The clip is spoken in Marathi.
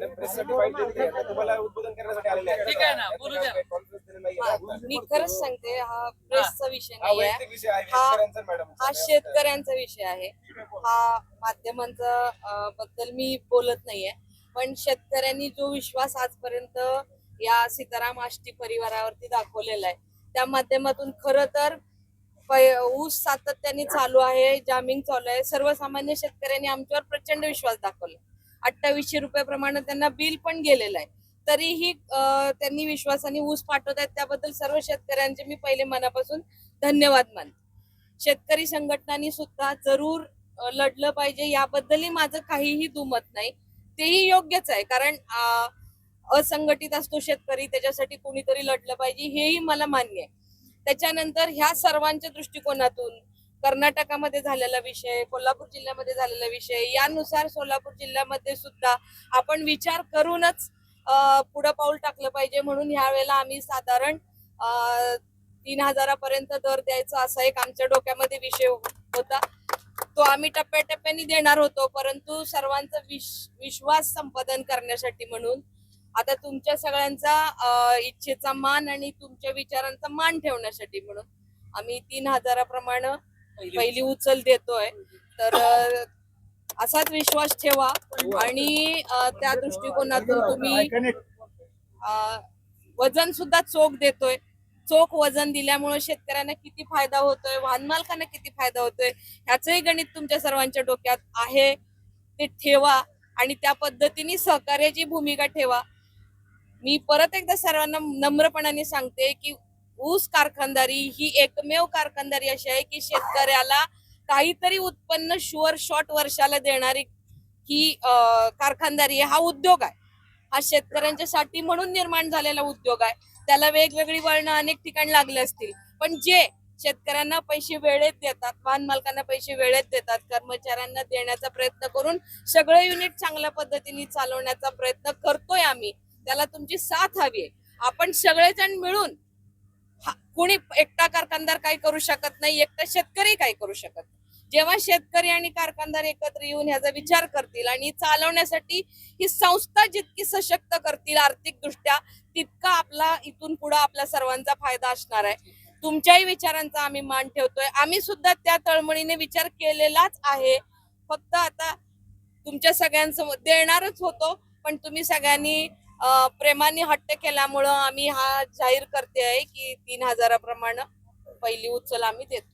मॅडम प्रेससाठी फाईट दिली आहे. तुम्हाला उद्बोधन करण्यासाठी आलेले आहेत. ठीक आहे ना, बोलू द्या. दिली हा? मी खरंच सांगते हा प्रेसचा विषय हा नाही वैयक्तिक आहे विषय आहे हा- शेतकऱ्यांचा मॅडम हा शेतकऱ्यांचा विषय आहे हा माध्यमांचा अं, बद्दल मी बोलत नाहीये पण शेतकऱ्यांनी जो विश्वास आजपर्यंत या सीताराम आष्टी परिवारावरती दाखवलेला आहे त्या माध्यमातून खरं तर पै- ऊस सातत्याने चालू आहे जामिंग चालू आहे सर्वसामान्य शेतकऱ्यांनी आमच्यावर प्रचंड विश्वास दाखवला अठ्ठावीसशे रुपयाप्रमाणे त्यांना बिल पण गेलेलं आहे. तरीही त्यांनी विश्वासाने ऊस पाठवत आहेत. त्याबद्दल सर्व शेतकऱ्यांचे मी पहिले मनापासून धन्यवाद मानते. शेतकरी संघटनांनी सुद्धा जरूर लढलं पाहिजे. याबद्दलही माझं काहीही दुमत नाही. तेही योग्यच आहे. कारण असंघटित असतो शेतकरी. त्याच्यासाठी कोणीतरी लढलं पाहिजे. हेही मला मान्य आहे. त्याच्यानंतर ह्या सर्वांच्या दृष्टिकोनातून कर्नाटकामध्ये झालेला विषय कोल्हापूर जिल्ह्यामध्ये झालेला विषय यानुसार सोलापूर जिल्ह्यामध्ये सुद्धा आपण विचार करूनच पुढं पाऊल टाकलं पाहिजे. म्हणून ह्या वेळेला आम्ही साधारण तीन हजारापर्यंत दर द्यायचा असा एक आमच्या डोक्यामध्ये विषय हो-, होता. तो आम्ही टप्प्याटप्प्याने देणार होतो परंतु सर्वांचा विश विश्वास संपादन करण्यासाठी म्हणून. आता तुमच्या सगळ्यांचा इच्छेचा मान आणि तुमच्या विचारांचा मान ठेवण्यासाठी म्हणून आम्ही तीन हजाराप्रमाणे पहिली उचल. देतोय. तर असाच विश्वास ठेवा आणि त्या दृष्टिकोनातून तुम्ही अं, वजन सुद्धा चोख देतोय. चोख वजन दिल्यामुळे शेतकऱ्यांना किती फायदा होतोय वाहन मालकांना किती फायदा होतोय ह्याचंही गणित तुमच्या सर्वांच्या डोक्यात आहे. ते ठेवा आणि त्या पद्धतीने सहकार्याची भूमिका ठेवा. मी परत एकदा सर्वांना नम्रपणाने सांगते की ऊस कारखानदारी ही एकमेव कारखानदारी अशी आहे की शेतकऱ्याला काहीतरी उत्पन्न शुअर शॉर्ट वर्षाला देणारी ही कारखानदारी हा उद्योग आहे. हा शेतकऱ्यांच्यासाठी म्हणून निर्माण झालेला उद्योग आहे. त्याला वेगवेगळी वळणं अनेक ठिकाणी लागले असतील. पण जे शेतकऱ्यांना पैसे वेळेत देतात वाहन मालकांना पैसे वेळेत देतात कर्मचाऱ्यांना देण्याचा प्रयत्न करून सगळे युनिट चांगल्या पद्धतीने चालवण्याचा प्रयत्न करतोय आम्ही त्याला तुमची साथ हवी आहे. आपण सगळेजण मिळून कुणी एकटा कारखानदार काही करू शकत नाही एकटा शेतकरी काही करू शकत जेव्हा शेतकरी आणि कारखानदार एकत्र येऊन ह्याचा विचार करतील आणि चालवण्यासाठी ही संस्था जितकी सशक्त करतील आर्थिक दृष्ट्या तितका आपला इथून पुढे आपल्या सर्वांचा फायदा असणार आहे. तुमच्याही विचारांचा आम्ही मान ठेवतोय. आम्ही सुद्धा त्या तळमळीने विचार केलेलाच आहे. फक्त आता तुमच्या सगळ्यांसमोर देणारच होतो पण तुम्ही सगळ्यांनी प्रेमाने हट्ट केल्यामुळं आम्ही हा जाहीर करते आहे की तीन हजाराप्रमाणे पहिली उचल आम्ही देतो.